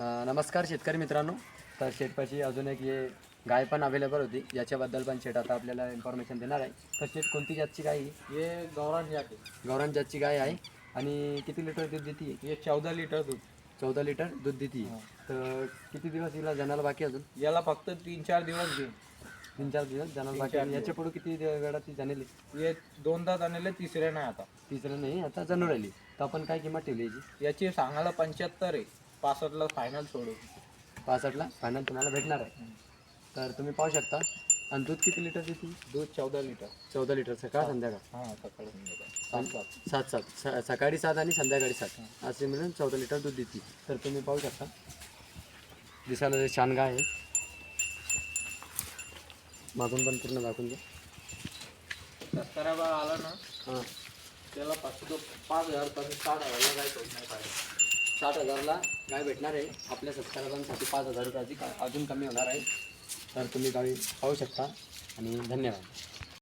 अ, नमस्कार शेतकरी मित्रांनो. तर शेतपाशी अजून एक हे गाय पण अवेलेबल होती. याच्याबद्दल पण शेट आता आपल्याला इन्फॉर्मेशन देणार आहे. तर शेट कोणती जातची गाय आहे? ये गौरान जाके गौरान जातची गाय आहे. आणि किती लिटर दूध देते ये चौदा लिटर दूध. चौदा लिटर दूध देते हा. तर किती दिवस हिला जनाला बाकी अजून? याला फक्त तीन चार दिवस घेईन तीन चार दिवस जनाला बाकी. दिवस. याच्यापुढे किती वेळा ती जाणेली ये दोनदा आणले तिसरे नाही आता. तिसरं नाही. आता जनू राहिली. तर आपण काय किंमत ठेवली याची? याची सांगायला पंच्याहत्तर आहे. पासष्टला फायनल सोडू. पासष्टला फायनल तुम्हाला भेटणार आहे. तर तुम्ही पाहू शकता. आणि दूध किती लिटर देते दूध चौदा लिटर चौदा लिटर सकाळ संध्याकाळ. हां सकाळी संध्याकाळी. सात सात सात. सात स- सकाळी सात आणि संध्याकाळी सात. असे मिळून चौदा लिटर दूध देते तर तुम्ही पाहू शकता. दिसायला ते छान गाय आहे. मागून पण पूर्ण दाखवून द्या सत्तरा आला ना हां. त्याला तो पाच हजार पर्यंत साठ हजारला काय सोडणार पाहिजे साठ हजारला गाय भेटणार आहे. आपल्या सबस्क्रायबरांसाठी पाच हजार रुपयाची अजून कमी होणार आहे. तर तुम्ही गाडी पाहू शकता. आणि धन्यवाद.